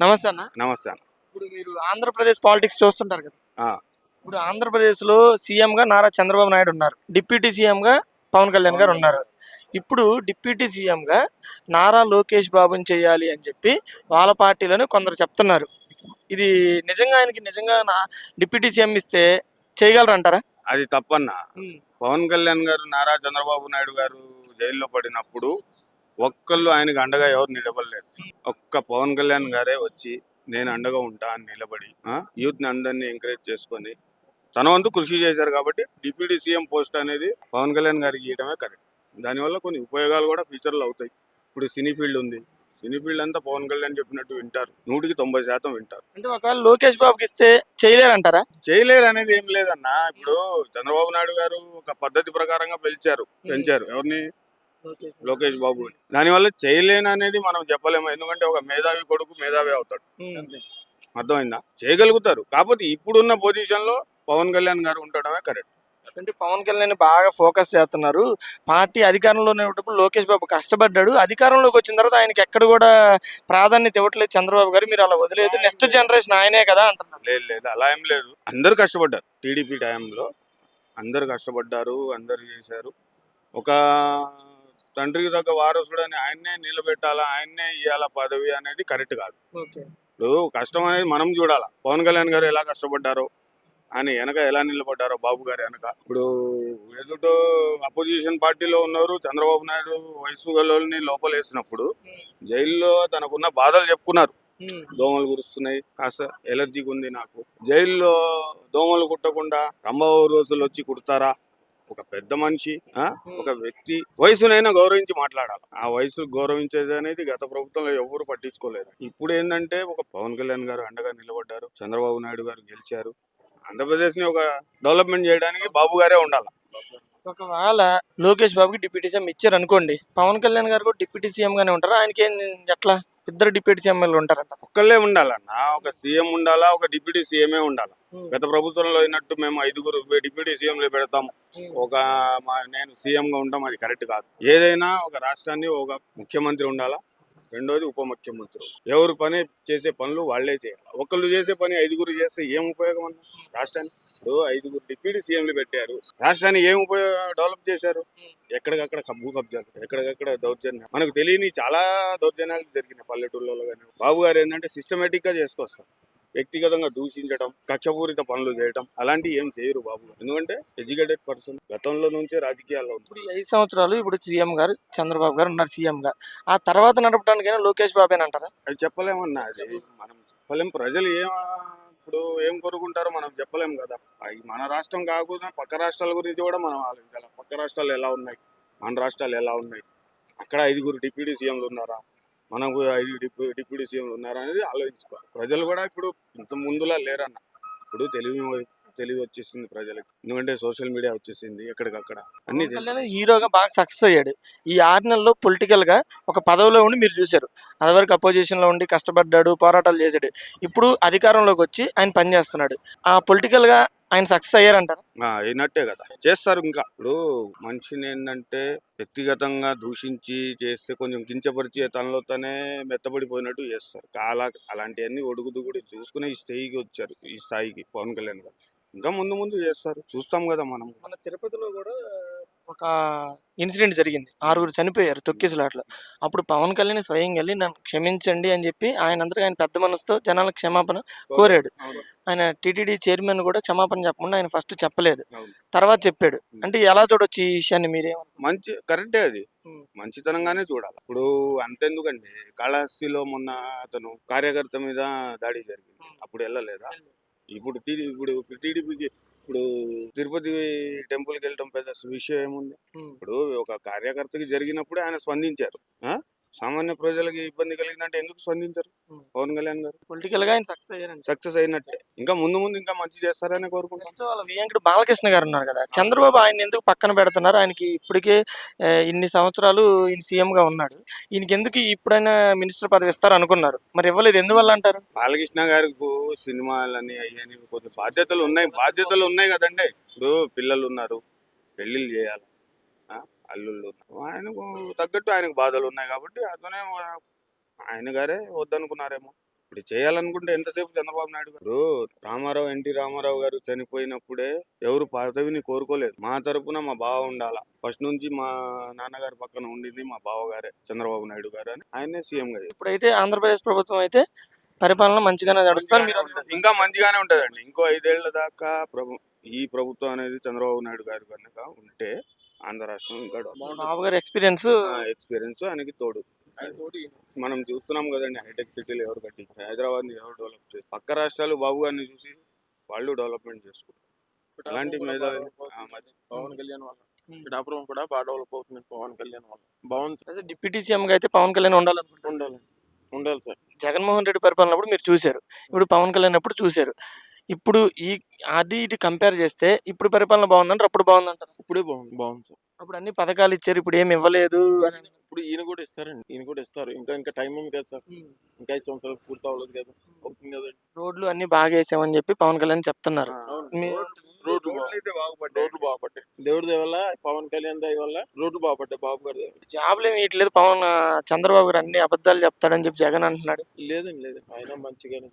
నమస్తే అన్న. నమస్తే అన్న. ఇప్పుడు మీరు ఆంధ్రప్రదేశ్ పాలిటిక్స్ చూస్తుంటారు కదా. ఇప్పుడు ఆంధ్రప్రదేశ్లో సీఎం గా నారా చంద్రబాబు నాయుడు ఉన్నారు. డిప్యూటీ సీఎం గా పవన్ కళ్యాణ్ గారు ఉన్నారు. ఇప్పుడు డిప్యూటీ సీఎం గా నారా లోకేష్ బాబుని చేయాలి అని చెప్పి వాళ్ళ పార్టీలోనే కొందరు చెప్తున్నారు. ఇది నిజంగా ఆయనకి నిజంగా నా డిప్యూటీ సీఎం ఇస్తే చేయగలరంటారా అది తప్పన్న. పవన్ కళ్యాణ్ గారు నారా చంద్రబాబు నాయుడు గారు జైల్లో పడినప్పుడు ఒక్కళ్ళు ఆయనకు అండగా ఎవరు నిలబడలేదు. ఒక్క పవన్ కళ్యాణ్ గారే వచ్చి నేను అండగా ఉంటా అని నిలబడి యూత్ని అందరినీ ఎంకరేజ్ చేసుకొని తన వంతు కృషి చేశారు కాబట్టి డిప్యూటీ సీఎం పోస్ట్ అనేది పవన్ కళ్యాణ్ గారికి ఇవ్వడమే కరెక్ట్. దానివల్ల కొన్ని ఉపయోగాలు కూడా ఫ్యూచర్లో అవుతాయి. ఇప్పుడు సినీ ఫీల్డ్ ఉంది. సినీ ఫీల్డ్ అంతా పవన్ కళ్యాణ్ చెప్పినట్టు వింటారు. నూటికి తొంభై శాతం వింటారు. అంటే ఒకవేళ లోకేష్ బాబుకి ఇస్తే చేయలేరంటారా? చేయలేరు అనేది ఏం లేదన్న. ఇప్పుడు చంద్రబాబు నాయుడు గారు ఒక పద్ధతి ప్రకారంగా పెంచారు. పెంచారు. ఎవరిని? లోకేష్ బాబు. దానివల్ల చేయలేను అనేది మనం చెప్పలేము. ఎందుకంటే ఒక మేధావి కొడుకు మేధావి అవుతాడు. అర్థమైందా? చేయగలుగుతారు. కాకపోతే ఇప్పుడున్న పొజిషన్లో పవన్ కళ్యాణ్ గారు ఉండడమే కరెక్ట్ అంటే పవన్ కళ్యాణ్ బాగా ఫోకస్ చేస్తున్నారు. పార్టీ అధికారంలో ఉన్నప్పుడు లోకేష్ బాబు కష్టపడ్డాడు. అధికారంలోకి వచ్చిన తర్వాత ఆయనకి ఎక్కడ కూడా ప్రాధాన్యత ఇవ్వట్లేదు చంద్రబాబు గారు. మీరు అలా వదిలేదు. నెక్స్ట్ జనరేషన్ ఆయనే కదా అంటున్నారు. లేదు లేదు. అలా ఏం లేదు. అందరు కష్టపడ్డారు. టీడీపీ టైంలో అందరు కష్టపడ్డారు. అందరు చేశారు. ఒక తండ్రికి తగ్గ వారసుడు అని ఆయన్నే నిలబెట్టాలా ఆయన్నే ఇవ్వాలా పదవి అనేది కరెక్ట్ కాదు. ఇప్పుడు కష్టం అనేది మనం చూడాలా. పవన్ కళ్యాణ్ గారు ఎలా కష్టపడ్డారో ఆయన వెనక ఎలా నిలబడ్డారో బాబు గారు వెనక. ఇప్పుడు ఎదుటో అపోజిషన్ పార్టీలో ఉన్నారు చంద్రబాబు నాయుడు వయసు గల్లోని లోపలేసినప్పుడు జైల్లో తనకున్న బాధలు చెప్పుకున్నారు. దోమలు కురుస్తున్నాయి. కాస్త ఎలర్జీగా ఉంది నాకు. జైల్లో దోమలు కుట్టకుండా రంబాబు రోజులు వచ్చి కుడతారా? ఒక పెద్ద మనిషి ఒక వ్యక్తి వయసునైనా గౌరవించి మాట్లాడాలి. ఆ వయసు గౌరవించేది అనేది గత ప్రభుత్వంలో ఎవరు పట్టించుకోలేదు. ఇప్పుడు ఏంటంటే ఒక పవన్ కళ్యాణ్ గారు అండగా నిలబడ్డారు చంద్రబాబు నాయుడు గారు గెలిచారు. ఆంధ్రప్రదేశ్ని ఒక డెవలప్మెంట్ చేయడానికి బాబు గారే ఉండాలి. ఒకవేళ లోకేష్ బాబుకి డిప్యూటీ సీఎం ఇచ్చారు అనుకోండి పవన్ కళ్యాణ్ గారు కూడా డిప్యూటీ సీఎం గానే ఉంటారు? ఆయనకి ఎట్లా? ఇద్దరు డిప్యూటీ సీఎం ఉంటారంట. ఒక్కళ్ళే ఉండాలన్న ఒక సీఎం ఉండాలా ఒక డిప్యూటీ సీఎంఏ ఉండాలా. గత ప్రభుత్వంలో అయినట్టు మేము ఐదుగురు డిప్యూటీ సీఎంలు పెడతాం ఒక నేను సీఎం గా ఉంటాం అది కరెక్ట్ కాదు. ఏదైనా ఒక రాష్ట్రాన్ని ఒక ముఖ్యమంత్రి ఉండాలా రెండోది ఉప ముఖ్యమంత్రి ఎవరు పని చేసే పనులు వాళ్ళే చేయాలి. ఒకళ్ళు చేసే పని ఐదుగురు చేస్తే ఏం ఉపయోగం అన్న? రాష్ట్రానికి? ఇప్పుడు ఐదుగురు డిప్యూటీ సీఎంలు పెట్టారు. రాష్ట్రాన్ని ఏం ఉపయోగ డెవలప్ చేశారు? ఎక్కడికక్కడ భూ కబ్జాలు ఎక్కడికక్కడ దౌర్జన్యం. మనకు తెలియని చాలా దౌర్జన్యాలు జరిగినాయి పల్లెటూళ్ళలో కానీ. బాబు గారు ఏంటంటే సిస్టమేటిక్గా చేసుకొస్తారు. వ్యక్తిగతంగా దూషించడం కక్షపూరిత పనులు చేయడం అలాంటివి ఏం చేయరు బాబు. గారు ఎందుకంటే ఎడ్యుకేటెడ్ పర్సన్ గతంలో నుంచే రాజకీయాల్లో ఇప్పుడు ఐదు సంవత్సరాలు ఇప్పుడు సీఎం గారు చంద్రబాబు గారు ఉన్నారు సీఎం గా. ఆ తర్వాత నడపడానికైనా లోకేష్ బాబేనంటారా అది చెప్పలేమన్నా అది. మనం చెప్పలేం. ప్రజలు ఏం ఇప్పుడు ఏం కోరుకుంటారో మనం చెప్పలేం కదా. మన రాష్ట్రం కాకుండా పక్క రాష్ట్రాల గురించి కూడా మనం ఆలోచించాలి. పక్క రాష్ట్రాలు ఎలా ఉన్నాయి? మన రాష్ట్రాలు ఎలా ఉన్నాయి? అక్కడ ఐదుగురు డిప్యూటీ సీఎంలు ఉన్నారా? మనకు ఐదు డిప్యూ డిప్యూటీ సీఎంలు ఉన్నారనేది ఆలోచించుకోవాలి. ప్రజలు కూడా ఇప్పుడు ఇంత ముందులా లేరన్న. ఇప్పుడు తెలివి తెలివి వచ్చేసింది ప్రజలకు. ఎందుకంటే సోషల్ మీడియా వచ్చేసింది ఎక్కడికక్కడ. అన్ని హీరోగా బాగా సక్సెస్ అయ్యాడు. ఈ ఆరు నెలల్లో పొలిటికల్గా ఒక పదవిలో ఉండి మీరు చూశారు. అదివరకు అపోజిషన్లో ఉండి కష్టపడ్డాడు పోరాటాలు చేశాడు. ఇప్పుడు అధికారంలోకి వచ్చి ఆయన పని చేస్తున్నాడు ఆ పొలిటికల్గా ఆయన సక్సెస్ అయ్యారంటారు? ఆ, అయినట్టే కదా. చేస్తారు ఇంకా. ఇప్పుడు మనిషిని ఏంటంటే వ్యక్తిగతంగా దూషించి చేస్తే కొంచెం కించపరిచే తనలో తనే మెత్తబడిపోయినట్టు చేస్తారు. చాలా అలాంటివన్నీ ఒడుగుదుగుడి చూసుకుని ఈ స్థాయికి వచ్చారు. ఈ స్థాయికి పవన్ కళ్యాణ్ గారు. ఇంకా ముందు ముందు చేస్తారు. చూస్తాం కదా మనం మన తిరుపతిలో కూడా ఒక ఇన్సిడెంట్ జరిగింది. ఆరుగురు చనిపోయారు తొక్కిసలాట్లో. అప్పుడు పవన్ కళ్యాణ్ స్వయం వెళ్ళి నన్ను క్షమించండి అని చెప్పి ఆయన అందరికీ ఆయన పెద్ద మనసుతో జనాలకు క్షమాపణ కోరాడు. ఆయన టీటీడీ చైర్మన్ కూడా క్షమాపణ చెప్పకుండా ఆయన ఫస్ట్ చెప్పలేదు. తర్వాత చెప్పాడు. అంటే ఎలా చూడొచ్చు ఈ విషయాన్ని మీరేమనుకుంటున్నారు? మంచి కరెక్టే అది. మంచితనంగానే చూడాలి. ఇప్పుడు అంతెందుకండి. కాళహస్తిలో మొన్న అతను కార్యకర్త మీద దాడి జరిగింది. అప్పుడు వెళ్ళలేదా? ఇప్పుడు టీడీ ఇప్పుడు టీడీపీకి ఇప్పుడు తిరుపతి టెంపుల్కి వెళ్ళడం పెద్ద విషయం ఏముంది. ఇప్పుడు ఒక కార్యకర్తకి జరిగినప్పుడే ఆయన స్పందించారు ఆ? సామాన్య ప్రజలకి ఇబ్బంది కలిగిందంటే ఎందుకు స్పందించారు. పవన్ కళ్యాణ్ గారు? పొలిటికల్గా ఆయన సక్సెస్ అయ్యారండి. సక్సెస్ అయినట్టే. ఇంకా ముందు ముందు ఇంకా మంచి చేస్తారని కోరుకుంటాం నెక్స్ట్ వాళ్ళ వెంకట బాలకృష్ణ గారు ఉన్నారు కదా. చంద్రబాబు ఆయన ఎందుకు పక్కన పెడుతున్నారు? ఆయనకి ఇప్పటికే ఇన్ని సంవత్సరాలు ఈయన సీఎం గా ఉన్నాడు. ఈయనకి ఎందుకు ఇప్పుడైనా మినిస్టర్ పదవి ఇస్తారు అనుకున్నారు? మరి ఇవ్వలేదు. ఎందువల్ల అంటారు? బాలకృష్ణ గారికి సినిమాలని అయ్యని కొంచెం బాధ్యతలు ఉన్నాయి. బాధ్యతలు ఉన్నాయి కదండి. ఇప్పుడు పిల్లలు ఉన్నారు. పెళ్ళిళ్ళు చేయాలి? అల్లుళ్ళు ఆయనకు తగ్గట్టు ఆయనకు బాధలు ఉన్నాయి కాబట్టి అతనే ఆయన గారే వద్దనుకున్నారేమో. ఇప్పుడు చేయాలనుకుంటే ఎంతసేపు చంద్రబాబు నాయుడు గారు? రామారావు ఎన్టీ రామారావు గారు చనిపోయినప్పుడే ఎవరు పదవిని కోరుకోలేదు. మా తరపున మా బావ ఉండాలా? ఫస్ట్ నుంచి మా నాన్నగారి పక్కన ఉండింది మా బావగారే చంద్రబాబు నాయుడు గారు అని ఆయనే సీఎం గారు ఇప్పుడైతే ఆంధ్రప్రదేశ్ ప్రభుత్వం అయితే పరిపాలన మంచిగానే మీరు ఉంటది. ఇంకా మంచిగానే ఉంటదండి. ఇంకో ఐదేళ్ళ దాకా ప్రభు ఈ ప్రభుత్వం అనేది చంద్రబాబు నాయుడు గారు కనుక ఉంటే ఆంధ్ర రాష్ట్రం ఇంకా బాబు గారి ఎక్స్పీరియన్స్ ఎక్స్పీరియన్స్ ఆయనకి తోడు. మనం చూస్తున్నాం కదండి హైటెక్ సిటీలు ఎవరు కట్టి హైదరాబాద్ని ఎవరు డెవలప్ చేసి పక్క రాష్ట్రాలు బాబు గారిని చూసి వాళ్ళు డెవలప్మెంట్ చేసుకుంటారు. అలాంటి ఆ, మరి పవన్ కళ్యాణ్ వల్ల. పిఠాపురం కూడా బాగా డెవలప్ అవుతుంది పవన్ కళ్యాణ్ వల్ల. బాగుంది డిప్యూటీ సీఎం గా అయితే పవన్ కళ్యాణ్ ఉండాలనుకుంటున్నారు. ఉండాలి ఉండాలి సార్. జగన్మోహన్ రెడ్డి పరిపాలన అప్పుడు మీరు చూశారు. ఇప్పుడు పవన్ కళ్యాణ్ అప్పుడు చూశారు. ఇప్పుడు ఈ అది ఇది కంపేర్ చేస్తే ఇప్పుడు పరిపాలన బాగుందంటారు అప్పుడు బాగుందంటారు? ఇప్పుడే బాగుంది బాగుంది సార్. అప్పుడు అన్ని పథకాలు ఇచ్చారు ఇప్పుడు ఏమి ఇవ్వలేదు అని ఇప్పుడు ఈయన కూడా ఇస్తారండి ఈయన కూడా ఇస్తారు. ఇంకా ఇంకా టైం ఉంది కదా సార్. ఇంకా ఐదు సంవత్సరాలు పూర్తి అవ్వలేదు కదా అవుతుంది కదండి. రోడ్లు అన్ని బాగా వేసామని చెప్పి పవన్ కళ్యాణ్ చెప్తున్నారు. రోడ్లు రోడ్లు బాగుపడ్డాయి దేవుడి దయ వల్ల పవన్ కళ్యాణ్ దయ వల్ల రోడ్లు బాగుపడ్డాయి బాబు గారి వల్ల. జాబ్లు ఏమి ఇట్లేదు పవన్ చంద్రబాబు గారు అన్ని అబద్ధాలు చెప్తాడని చెప్పి జగన్ అంటున్నాడు. లేదండి లేదు ఆయన మంచిగానే